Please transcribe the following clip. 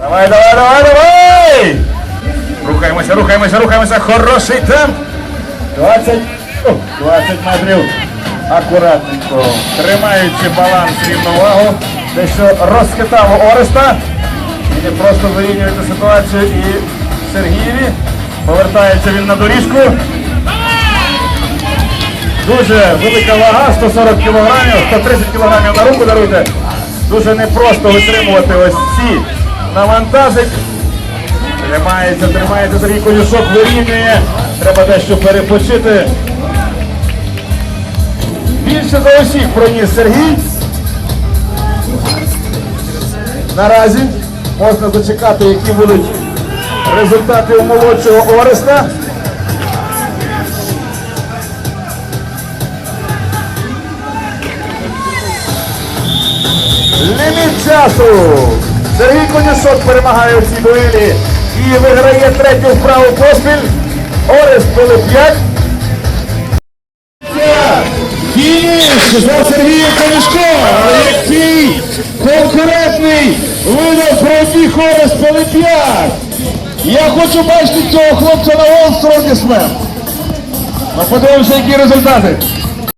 Давай, давай, давай, давай! Рухаємося, рухаємося, рухаємося. Хороший темп. 20, о, 20 метрів. Акуратненько. Тримаючи баланс рівновагу. Те, що розхитало Ореста. І просто вирівнюєте ситуацію і Сергієві. Повертається він на доріжку. Дуже велика вага, 140 кілограмів, 130 кілограмів на руку даруйте. Дуже непросто витримувати ось ці навантажень. Тримається, тримається Сергій Конюшок, вирівнює. Треба дещо перепочити. Більше за усіх проніс Сергій. Наразі можна зачекати, які будуть результати у молодшого Ореста. Ліміт часу. Сергій Конюшок перемагає у цій дуелі і виграє третю вправу поспіль. Орест Пилип'як. Фініш за Сергієм Конюшком, який конкурентний видав пробіг Орест Пилип'як. Я хочу бачити цього хлопця на. Ну, подивимося, які результати.